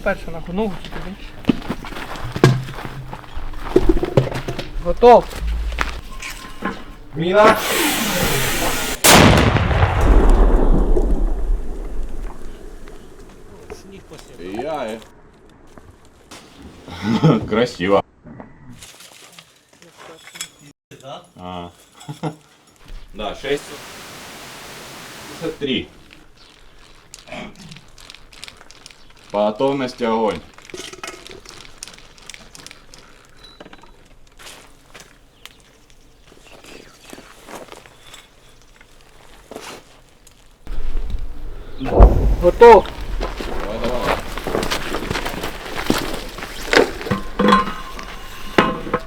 сперся нахуй, ногу тобі. Готов. Міна! Я и... Красиво. А. Да, 6. 53. По готовности огонь. Готов. Давай, давай.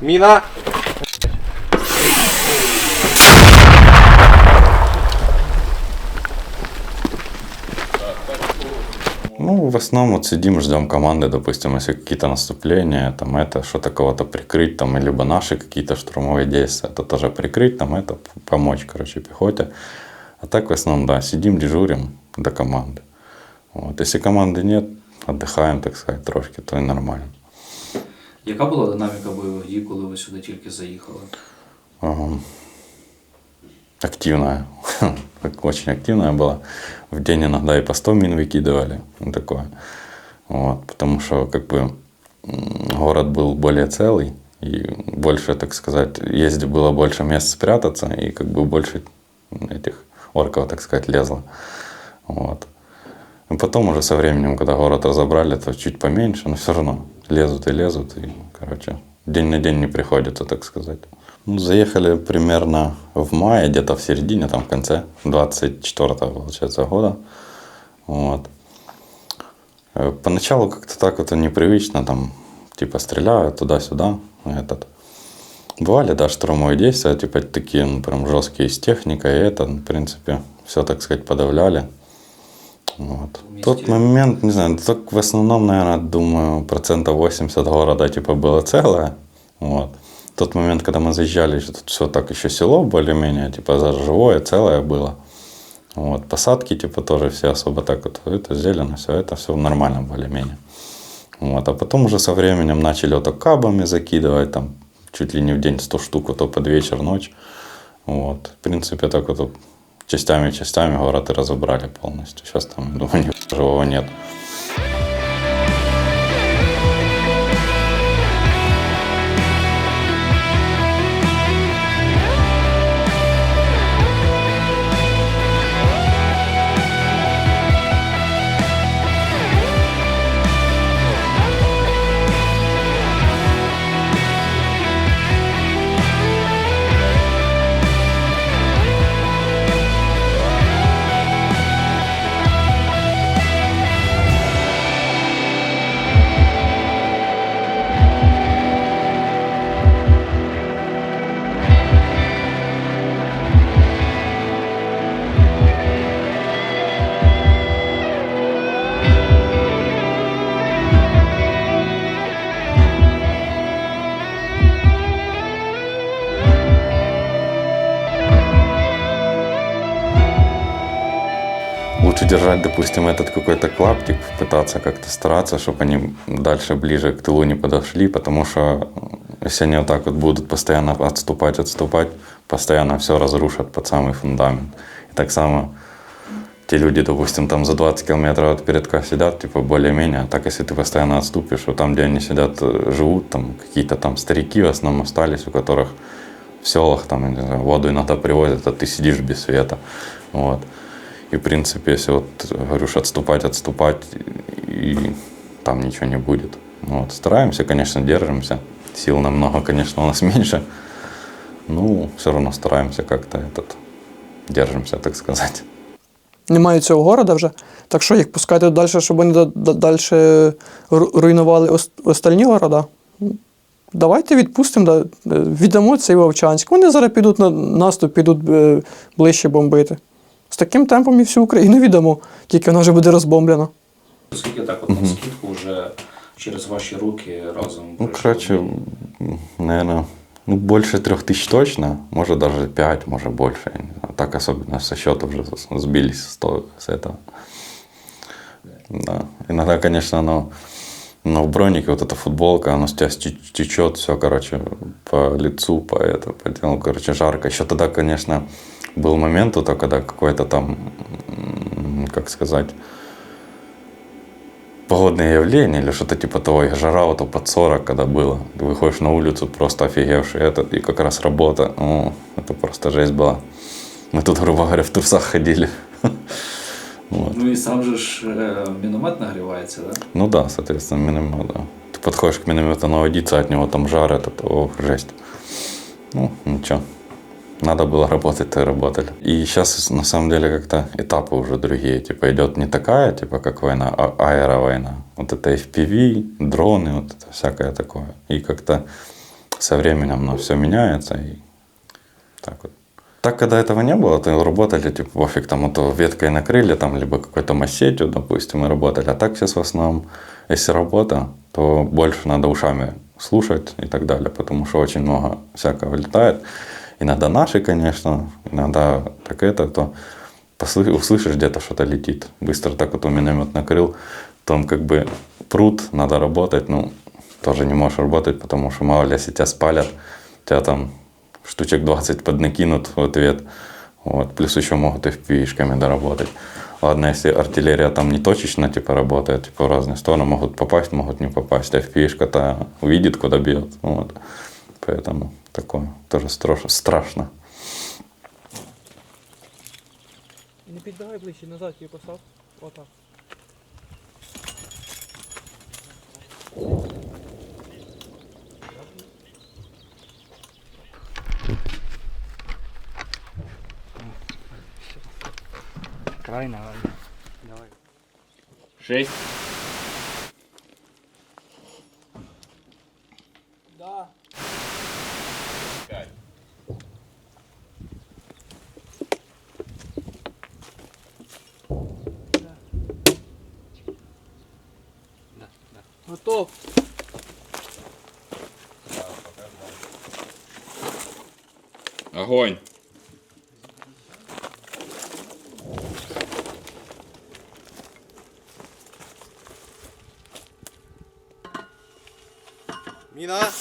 Міна! Ну, в основном вот сидим, ждем команды, допустим, если какие-то наступления, там это, что-то кого-то прикрыть, там, либо наши какие-то штурмовые действия, это тоже прикрыть, там это п- помочь, короче, пехоте. А так в основном, да, сидим, дежурим до команды. Вот. Если команды нет, отдыхаем, так сказать, трошки, то и нормально. Яка була динаміка бойових дій, коли ви сюди тільки заїхали? Ага. Активная. Очень активная была. В день иногда и по 100 мин выкидывали. Ну, такое. Вот. Потому что как бы город был более целый. И больше, так сказать, езде было больше мест спрятаться. И как бы больше этих орков, так сказать, лезло. Вот. И потом уже со временем, когда город разобрали, то чуть поменьше, но все равно лезут и лезут. И, короче, день на день не приходится, так сказать. Ну, заехали примерно в мае, где-то в середине, там в конце 24 получается, года. Вот. Э, Поначалу как-то так вот непривычно, там, типа, стреляют туда-сюда, этот. Бывали, да, штурмовые действия, типа, такие, ну, прям жесткие с техникой, и это, в принципе, все, так сказать, подавляли. Вот. Тот момент, не знаю, так в основном, наверное, думаю, процентов 80 города, типа, было целое. Вот. Тот момент, когда мы заезжали, тут все так еще село более-менее, типа, живое, целое было. Вот. Посадки, типа, тоже все особо так вот, это зелено, все это все нормально более-менее. Вот. А потом уже со временем начали вот кабами закидывать, там, чуть ли не в день 100 штук, вот то под вечер, ночь. Вот. В принципе, так вот частями-частями город и разобрали полностью. Сейчас там, думаю, живого нет. Лучше держать, допустим, этот какой-то клаптик, пытаться как-то стараться, чтобы они дальше, ближе к тылу не подошли, потому что если они вот так вот будут постоянно отступать, отступать, постоянно все разрушат под самый фундамент. И так само те люди, допустим, там за 20 километров от передка сидят, типа более-менее, а так если ты постоянно отступишь, вот там, где они сидят, э, живут, там какие-то там старики в основном остались, у которых в селах там, не знаю, воду иногда привозят, а ты сидишь без света. Вот. И, в принципе, если вот, говоришь, отступать, отступать, и там ничего не будет. Ну Вот. Стараемся, конечно, держимся. Сил намного, конечно, у нас меньше. Ну, все равно стараемся как-то этот, держимся, так сказать. Немає цього города вже. Так що їх пускати далі, щоб вони да- да- далі руйнували ос- остальні города? Давайте відпустимо, да, віддамо цей Вовчанськ. Вони зараз підуть на наступ, підуть е, ближче бомбити. З таким темпом і всю Україну віддамо, тільки вона вже буде розбомблена. Скільки так от на скидку вже через ваші руки разом Ну, пройшло? короче, наверное, ну, больше трех тысяч точно, может даже пять, может больше. я не знаю. Так особенно со счета уже сбились с, то- с этого. Да. Иногда, конечно, оно Но в бронике вот эта футболка, она с тебя течет все, короче, по лицу, по это, по телу, короче, жарко. Еще тогда, конечно, был момент, вот, когда какой-то там, м, как сказать, погодное явление или что-то типа того, и жара вот под 40, когда было. Ты выходишь на улицу, просто офигевший этот, и как раз работа. О, это просто жесть была. Мы тут, грубо говоря, в трусах ходили. Вот. Ну і сам же ж е, міномет нагрівається, да? Ну да, соответственно, миномет, да. Ты подходишь к миномету наводиться, от него там жар этот, ох, жесть. Ну, ничего. Надо было работать, то и работали. И сейчас, на самом деле, как-то этапы уже другие. Типа, идет не такая, типа, как война, а аэровойна. Вот это FPV, дроны, вот это всякое такое. И как-то со временем оно все меняется. И так вот. Так, когда этого не было, то работали, типа, пофиг, там, а то веткой накрыли, там, либо какой-то массетью, допустим, и работали. А так сейчас в основном, если работа, то больше надо ушами слушать и так далее, потому что очень много всякого летает. Иногда наши, конечно, иногда так это, то услышишь где-то что-то летит. Быстро так вот у миномет накрыл, там как бы пруд, надо работать, ну, тоже не можешь работать, потому что мало ли, если тебя спалят, тебя там штучек 20 поднакинут в ответ. Вот. Плюс еще могут и FPV-шками доработать. Ладно, если артиллерия там не точечно типа работает, типа в разные стороны, могут попасть, могут не попасть. А FPV-шка-то увидит, куда бьет. Вот. Поэтому такое тоже страшно. страшно. Не підбігай ближче, назад її постав. Отак. Крайна, давай. Шесть. Готов. Огонь. Міна!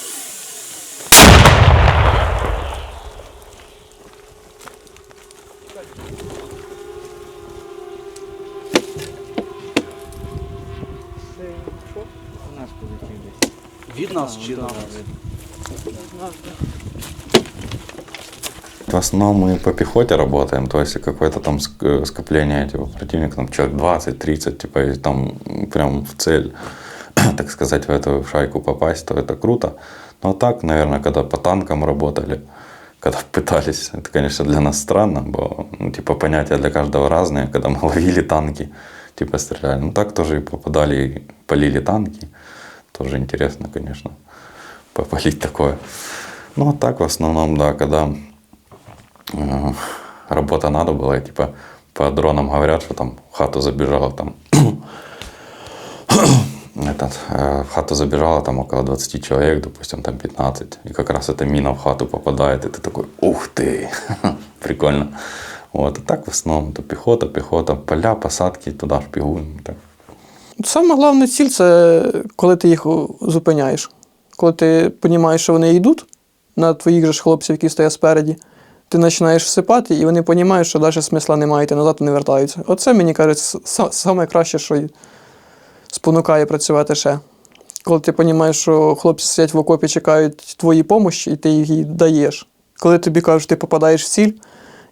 У нас полетів десь. Від нас чи на вас? В основном мы по пехоте работаем, то есть какое-то там э, скопление типа, противника, там человек 20-30, типа, и там прям в цель, так сказать, в эту шайку попасть, то это круто. Но так, наверное, когда по танкам работали, когда пытались, это, конечно, для нас странно было, ну, типа, понятия для каждого разные, когда мы ловили танки, типа, стреляли. Ну, так тоже и попадали, и полили танки, тоже интересно, конечно, попалить такое. Ну, а так в основном, да, когда э, работа надо было, и, типа по дронам говорят, что там в хату забежало там этот, э, в хату забежало там около 20 человек, допустим, там 15, и как раз эта мина в хату попадает, и ты такой, ух ты, прикольно. Вот, а так в основном то пехота, пехота, поля, посадки, туда шпигуем. Так. Саме головна ціль це коли ти їх зупиняєш. Коли ти розумієш, що вони йдуть на твоїх же хлопців, які стоять спереді, ти починаєш всипати, і вони розуміють, що далі смисла немає, ти назад не вертаються. Оце, мені кажуть, саме краще, що спонукає працювати ще. Коли ти розумієш, що хлопці сидять в окопі, чекають твої помощі, і ти її даєш. Коли тобі кажуть, ти попадаєш в ціль,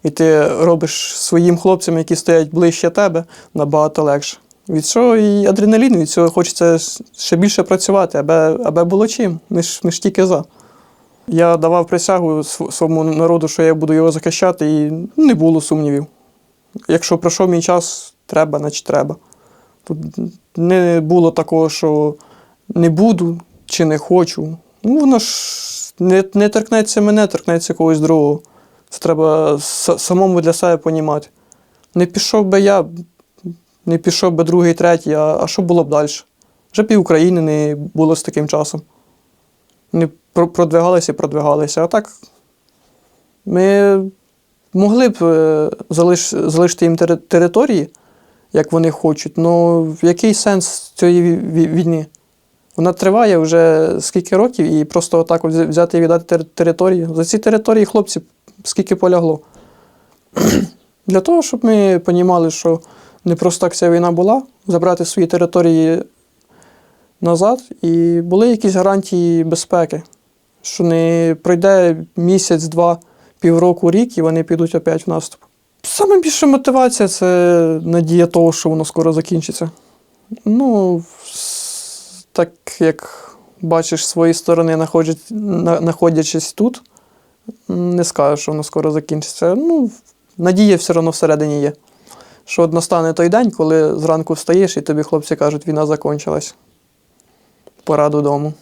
і ти робиш своїм хлопцям, які стоять ближче тебе, набагато легше. Від цього і адреналін, від цього хочеться ще більше працювати, аби, аби було чим. Ми ж, ми ж тільки за. Я давав присягу своєму народу, що я буду його захищати, і не було сумнівів. Якщо пройшов мій час, треба, значить треба. Тут не було такого, що не буду чи не хочу. Ну, воно ж не, не торкнеться мене, торкнеться когось другого. Це треба самому для себе понімати. Не пішов би я, не пішов би другий, третій, а, а що було б далі? Вже пів України не було з таким часом. Не продвигалися і продвигалися. А так ми могли б е, залиш, залишити їм території, як вони хочуть, але який сенс цієї ві- ві- війни? Вона триває вже скільки років, і просто отак от взяти і віддати тер- території. За ці території хлопці скільки полягло. Для того, щоб ми розуміли, що не просто так ця війна була, забрати свої території назад, і були якісь гарантії безпеки, що не пройде місяць, два, півроку, рік, і вони підуть опять в наступ. Саме більша мотивація це надія того, що воно скоро закінчиться. Ну, так як бачиш з своєї сторони, знаходячись тут, не скажеш, що воно скоро закінчиться. Ну, надія все одно всередині є. Що от настане той день, коли зранку встаєш і тобі хлопці кажуть, війна закінчилась. Пора додому.